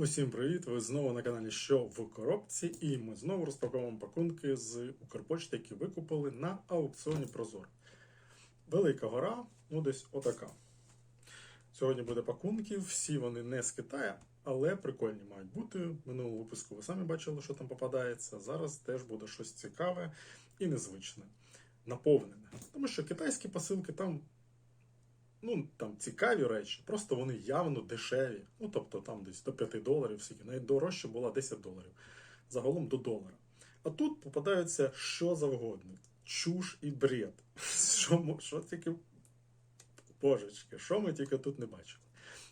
Усім привіт! Ви знову на каналі Що в коробці, і ми знову розпаковуємо пакунки з Укрпочти, які викупили на аукціоні Прозор. Велика гора, ну десь отака. Сьогодні буде пакунків, всі вони не з Китаю, але прикольні мають бути. В минулому випуску ви самі бачили, що там попадається. Зараз теж буде щось цікаве і незвичне, наповнене. Тому що китайські посилки там ну, там цікаві речі, просто вони явно дешеві. Ну, тобто там десь до 5 доларів, скільки. Найдорожче була 10 доларів. Загалом до долара. А тут попадаються що завгодно. Чуш і бред. Що, що тільки. Божечки, що ми тільки тут не бачили.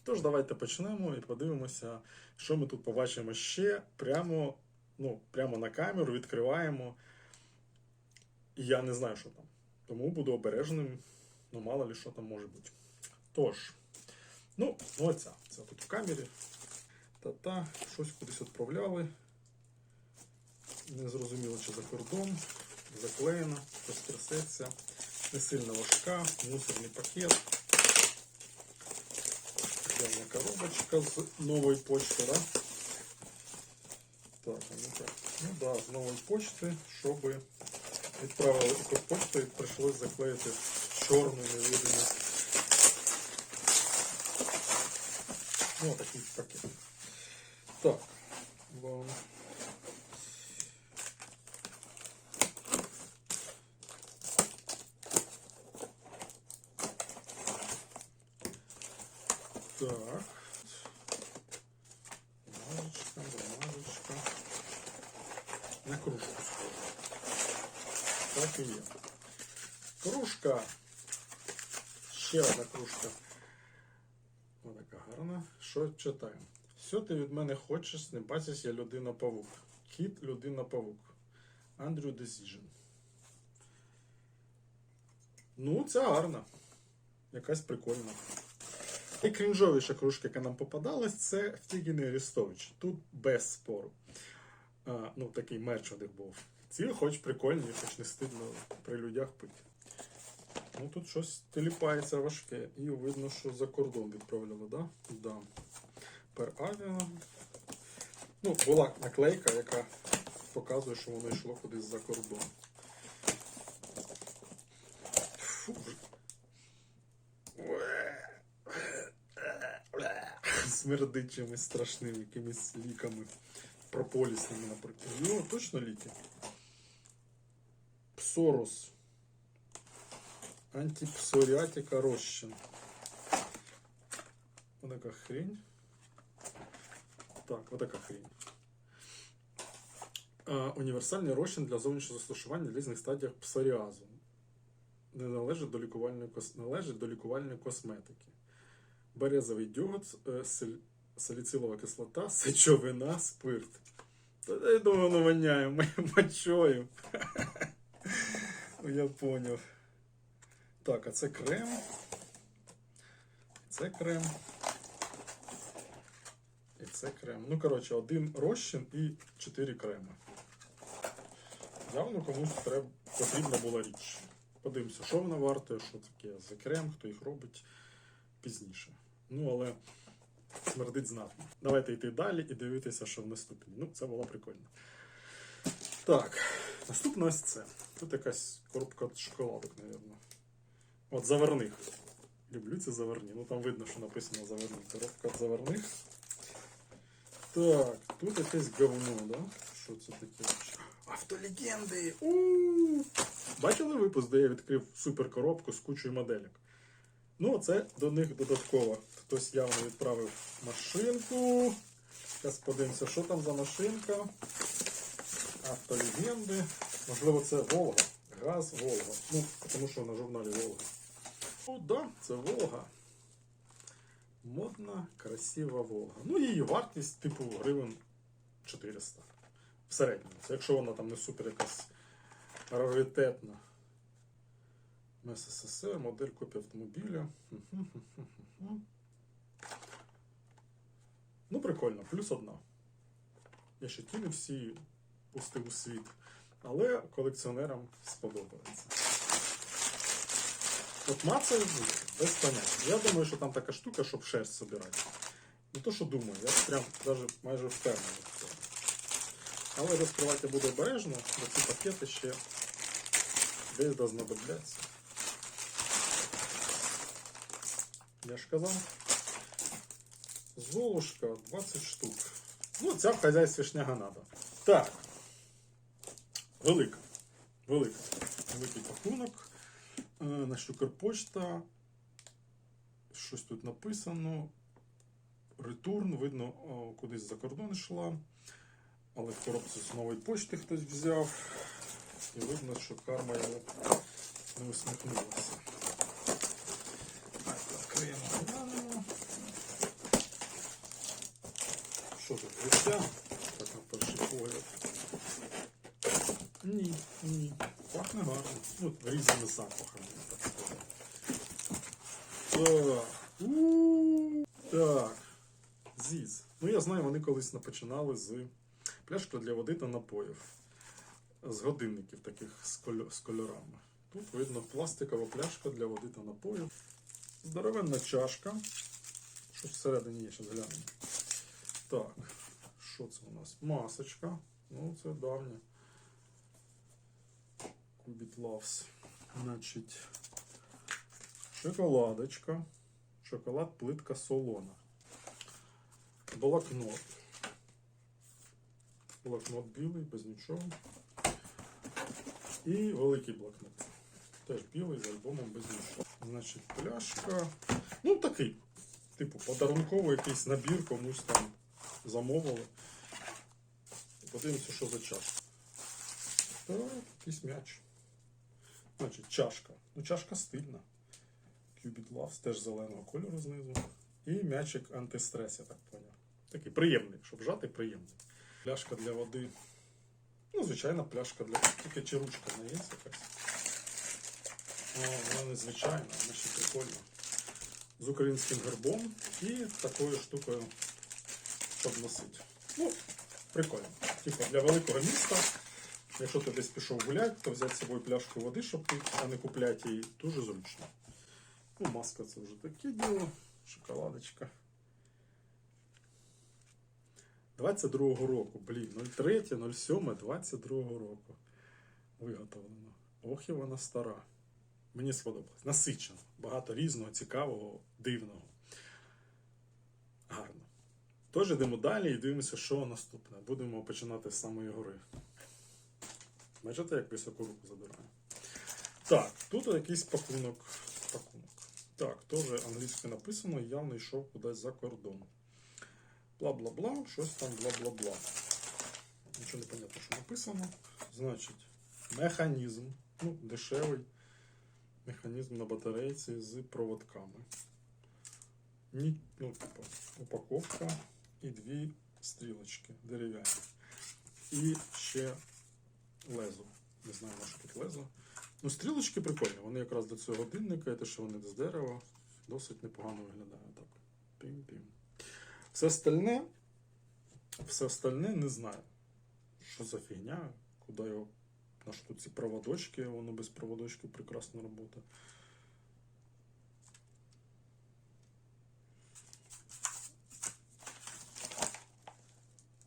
Тож, давайте почнемо і подивимося, що ми тут побачимо ще прямо, ну, прямо на камеру, відкриваємо. Я не знаю, що там. Тому буду обережним, ну мало ли що там може бути. Тож, ну, оця. Це тут в камері. Та-та, щось кудись відправляли. Не зрозуміло, чи за кордон. Заклеєно, щось трясеться. Не сильно важка, мусорний пакет. Явна коробочка з нової почти, да? Так, ну так. Ну да, з нової почти, щоб відправили Укрпошту і прийшлось заклеїти чорну невидиму. Ну, такий пакет. Так. Вон. Так. Бумажечка, бумажечка. На кружку. Так і є. Кружка. Ще одна кружка. Що читаємо? Все ти від мене хочеш, не бачиш, я людина павук. Кіт людина павук. Андрю Decision. Ну, це гарна. Якась прикольна. Найкрінжовіша кружка, яка нам попадалась, це Втігіний Арестович. Тут без спору. А, ну, такий мерч у них був. Ці хоч прикольні, хоч не стидно при людях пити. Ну тут щось теліпається важке. І видно, що за кордон відправляли, да? Да. Per Avia. Ну, була наклейка, яка показує, що воно йшло кудись за кордон. Фу. Смердить чимось страшним, якимись ліками. Прополісними, наприклад. Ну, точно ліки. Псорос. Антипсоріатика розчин. Вот така хрень. Так, вот така хрень. Універсальний розчин для зовнішнього застосування в різних стадіях псоріазу. Не належить до лікувальної, належить до лікувальної косметики. Березовий дьогот, е, саліцилова кислота, сечовина, спирт. Та я думаю, воняє мочою. Я поняв. Так, а це крем. Це крем. І це крем. Ну, коротше, один розчин і чотири креми. Явно комусь треба, потрібна була річ. Подивимося, що вона вартує, що таке за крем, хто їх робить пізніше. Ну, але смердить знатно. Давайте йти далі і дивитися, що в наступній. Ну, це було прикольно. Так, наступне ось це. Тут якась коробка шоколадок, мабуть. От заверних. Люблю ці заверні. Ну там видно, що написано заверних. Коробка заверних. Так, тут якесь говно, да? Що це таке? Автолегенди! У-у! Бачили випуск, де я відкрив супер коробку з кучою моделек? Ну, це до них додатково. Хтось явно відправив машинку. Зараз подивимося, що там за машинка. Автолегенди. Можливо, це Волга. Газ Волга. Ну, тому що на журналі Волга. Ну, да, це Волга. Модна, красива Волга. Ну, її вартість, типу, гривень 400. В середньому. Це якщо вона там не супер якась раритетна. СССР, модель копія автомобіля. Ну, прикольно, плюс одна. Я ще ті всі пустив у світ. Але колекціонерам сподобається. От буде, без поняття. Я думаю, що там така штука, щоб шерсть собирати. Не то, що думаю, я прям навіть майже впевнений в цьому. Але розкривати я буду обережно, бо ці пакети ще десь знадобляться. Я ж казав. Золушка 20 штук. Ну, ця в хазяйстві шняга надо. Так. Велика. Велика. Великий пакунок. Е, Укрпочта. Щось тут написано. Ретурн, видно, кудись за кордон йшла. Але в коробці з нової почти хтось взяв. І видно, що карма йому не усміхнулася. Так, відкриємо глянемо. Що тут життя? Так на перший погляд. Ні, ні. Різними запахами, так. Так. Зіз. Ну, я знаю, вони колись починали з пляшки для води та напоїв. З годинників таких з, кольо- з кольорами. Тут видно пластикова пляшка для води та напоїв. Здоровенна чашка. Щось всередині є, зараз глянемо. Так, що це у нас? Масочка. Ну, це давня. Кубіт Значить, шоколадочка. Шоколад плитка солона. Блокнот. Блокнот білий, без нічого. І великий блокнот. Теж білий з альбомом без нічого. Значить, пляшка. Ну, такий. Типу, подарунковий якийсь набір комусь там замовили. Подивимося, що за чашка. Так, якийсь м'яч. Значить, чашка. Ну, чашка стильна. Cubit Loves, теж зеленого кольору знизу. І м'ячик антистрес, я так поняв. Такий приємний, щоб жати, приємний. Пляшка для води. Ну, звичайна пляшка для. Тільки чи ручка не є якась. О, вона незвичайна, вона ще прикольна. З українським гербом і такою штукою, щоб носити. Ну, прикольно. Типу для великого міста. Якщо ти десь пішов гуляти, то взяти з собою пляшку води, щоб пити, а не купляти її, дуже зручно. Ну, маска це вже таке діло. Шоколадочка. 22-го року, блін, 03, 07, 22-го року. Виготовлено. Ох, і вона стара. Мені сподобалось. Насичено. Багато різного, цікавого, дивного. Гарно. Тож йдемо далі і дивимося, що наступне. Будемо починати з самої гори. Бачите, як високу руку забираю. Так, тут якийсь пакунок. пакунок. Так, теж англійською написано, явно йшов кудись за кордон. Бла-бла-бла, щось там бла-бла-бла. Нічого не понятно, що написано. Значить, механізм. Ну, дешевий механізм на батарейці з проводками. Ні, ну, типу, упаковка і дві стрілочки дерев'яні. І ще лезо. Не знаю, на що тут лезо. Ну, стрілочки прикольні. Вони якраз до цього годинника, і те, що вони з дерева, досить непогано виглядає. Так. Пім-пім. Все остальне, все остальне не знаю. Що за фігня, куди його. На що тут ці проводочки, воно без проводочків прекрасна робота.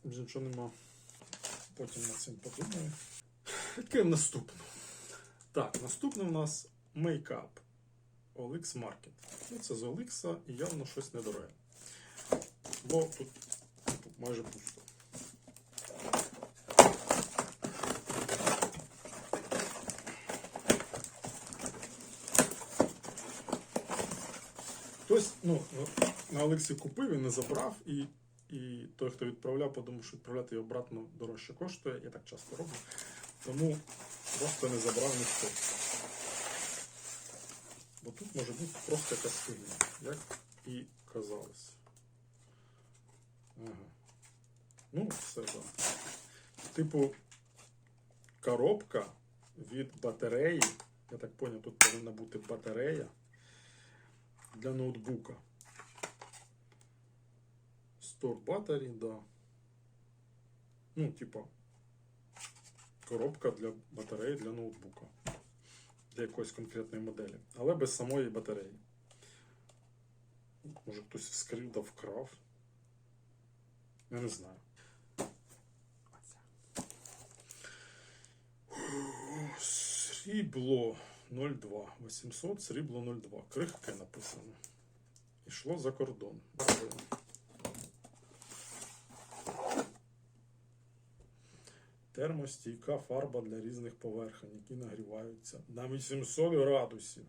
Нічого нема. Потім над цим подумаю. Яке наступне? Так, наступне у нас мейкап. OLX Market. Ну, це з OLX і явно щось недороге. Бо тут майже пусто. Хтось ну, на Олексі купив і не забрав, і, і той, хто відправляв, подумав, що відправляти його обратно дорожче коштує. Я так часто роблю. Тому просто не забрав ніхто. Бо тут може бути просто якась фігня, як і казалось. Ага. Ну, все так. Типу, коробка від батареї. Я так поняв, тут повинна бути батарея для ноутбука. Store battery, да. Ну, типа, коробка для батареї для ноутбука. Для якоїсь конкретної моделі. Але без самої батареї. Може хтось вскрив да вкрав. Я не знаю. Срібло 02. 800, срібло 02. Крихке написано. Ішло за кордон. Термостійка фарба для різних поверхень, які нагріваються на 800 градусів.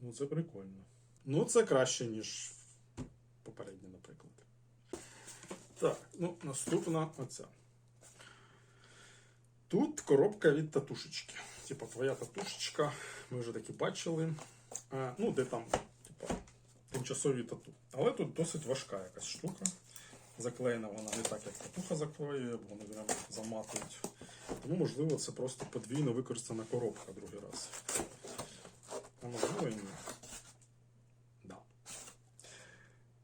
Ну, це прикольно. Ну, це краще, ніж попереднє, наприклад. Так, ну, наступна оця. Тут коробка від татушечки. Типа твоя татушечка, ми вже таки бачили. А, ну, де там, типа, тимчасові тату. Але тут досить важка якась штука. Заклеєна вона не так, як татуха заклеює, бо вони прям заматують. Тому, можливо, це просто подвійно використана коробка другий раз. А можливо і ні. Да.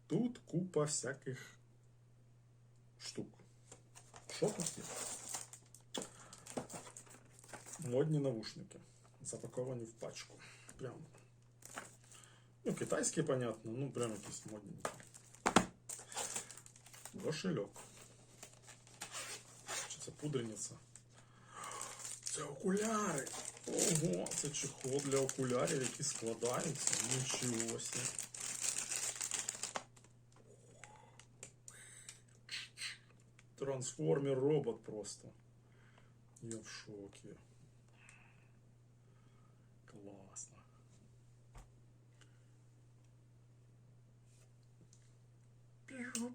Тут купа всяких штук. Що тут є? Модні навушники. Запаковані в пачку. Прям. Ну, китайські, понятно, ну прям якісь модненькі. Кошельок. Чи це пудрениця? Це окуляри. Ого, це чехол для окулярів, які складаються. Нічого собі. Трансформер робот просто. Я в шоке. Класно. Пів-пів-пів.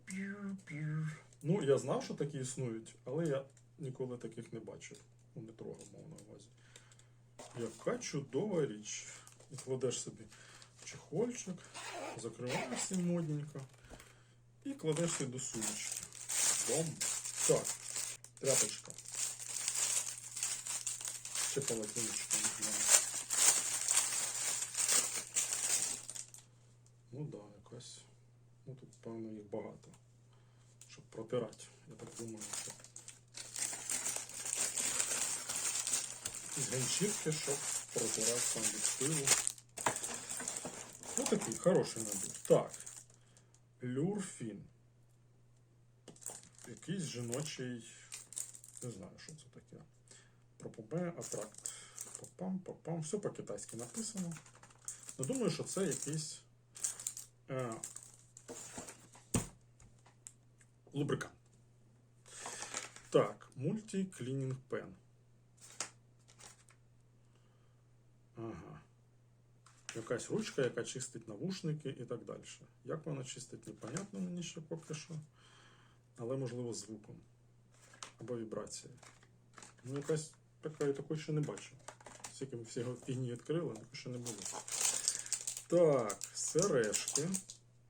Ну, я знав, що такі існують, але я ніколи таких не бачив. Ну, не трогав, мав на увазі. Яка чудова річ. І кладеш собі чехольчик, закриваєшся модненько і кладеш собі до сумочки. Бом. Так, тряпочка. Ще полотенечко, не знаю. Ну да, якась. Ну тут, певно, їх багато. Протирати. Я так думаю, що. З ганчірки, щоб протирати там від пилу. Ну такий хороший набір. Так. Люрфін. Якийсь жіночий. Не знаю, що це таке. Пропобе, атракт. Папам, папам. Все по-китайськи написано. Ну, думаю, що це якийсь е, лубрикант. Так, мульті-клінінг пен. Ага. Якась ручка, яка чистить навушники і так далі. Як вона чистить, непонятно мені ще поки що. Але можливо звуком. Або вібрацією. Ну, якась така, я такої ще не бачив. Скільки ми всі фігні відкрили, такого ще не було. Так, сережки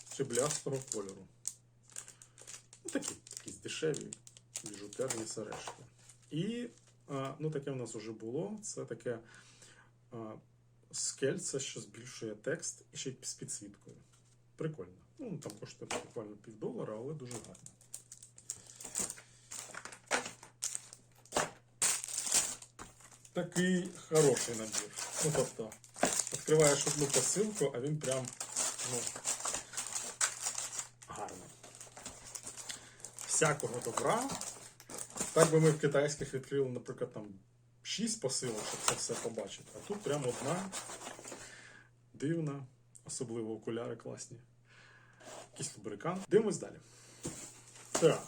сріблястого кольору. Такі, такі дешеві, біжутерні сережки. І, ну, таке в нас вже було. Це таке скельце, що збільшує текст і ще й з підсвіткою. Прикольно. Ну, там коштує буквально півдолара, але дуже гарно. Такий хороший набір. Ну, тобто, відкриваєш одну посилку, а він прям, ну, Всякого добра. Так би ми в китайських відкрили, наприклад, там 6 посилок, щоб це все побачити. А тут прям одна дивна, особливо окуляри класні. Якийсь лубрикант. Дивимось далі. Так.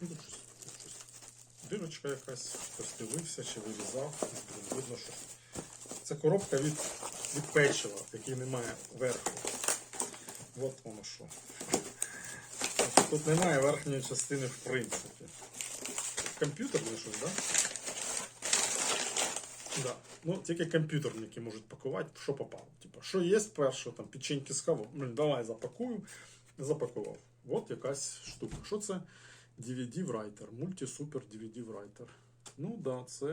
Ну, тут щось, тут щось. Дирочка якась, хтось дивився чи вирізав. Видно, що це коробка від, від печива, який немає верху. От воно що. Тут немає верхньої частини в принципі. Комп'ютерне щось, так? Да? Да. Ну, тільки комп'ютерники можуть пакувати, що попало. Типа, що є перше, там печеньки кавом. Блін, давай запакую. Запакував. От якась штука. Що це? DVD Writer. Multi-Super DVD Writer. Ну да, це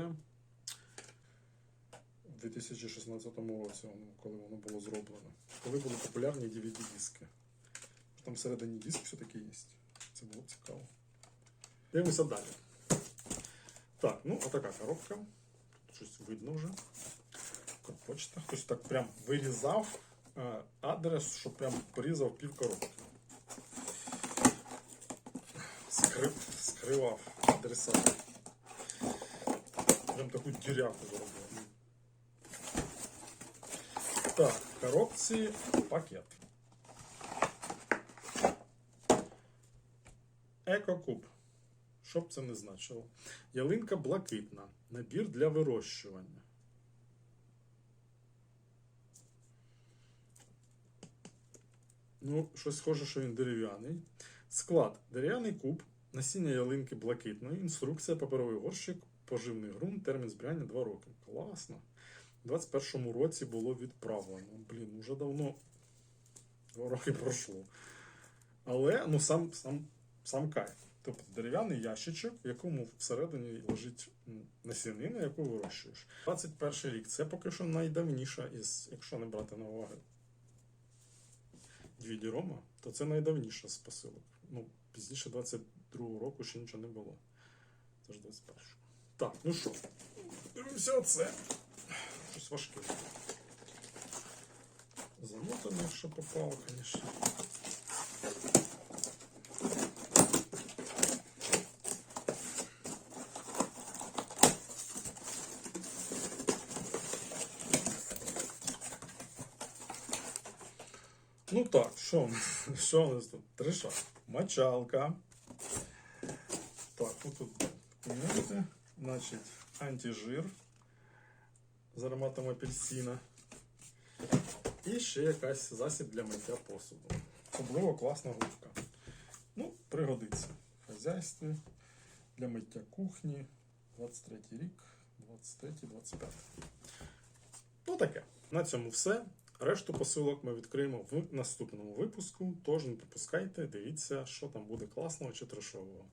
в 2016 році, коли воно було зроблено. Коли були популярні DVD-диски. Там всередині диск все-таки є. Це було цікаво. Дивимося далі. Так, ну отака коробка. Тут щось видно вже. Почта. Хтось так прям вирізав е, адрес, що прям порізав пів коробки. скрив, скривав адресат. Прям таку діряку зробив. Так, в коробці пакет. Екокуб. Що б це не значило? Ялинка блакитна. Набір для вирощування. Ну, щось схоже, що він дерев'яний. Склад: дерев'яний куб, насіння ялинки блакитної, інструкція, паперовий горщик, поживний ґрунт, термін зберігання 2 роки. Класно. У 21-му році було відправлено. Блін, уже давно 2 роки пройшло. Але ну, сам, сам, сам кайф. Тобто дерев'яний ящичок, в якому всередині лежить насінина, яку вирощуєш. 21 рік це поки що найдавніша із, якщо не брати на увагу дві Рома, то це найдавніша з посилок. Ну, пізніше 22-го року ще нічого не було. Це ж 21-го. Так, ну що, дивимося оце. Щось важке. Замотане, якщо попало, звісно. Так, що, у нас- що у нас тут? Три шаги. Мочалка. Так, ну тут документи. Значить, антижир з ароматом апельсина. І ще якась засіб для миття посуду. Особливо класна губка. Ну, пригодиться в хазяйстві для миття кухні. 23 рік, 23-25. Ну таке. На цьому все. Решту посилок ми відкриємо в наступному випуску. Тож не пропускайте, дивіться, що там буде класного чи трешового.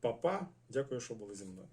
Па-па, дякую, що були зі мною.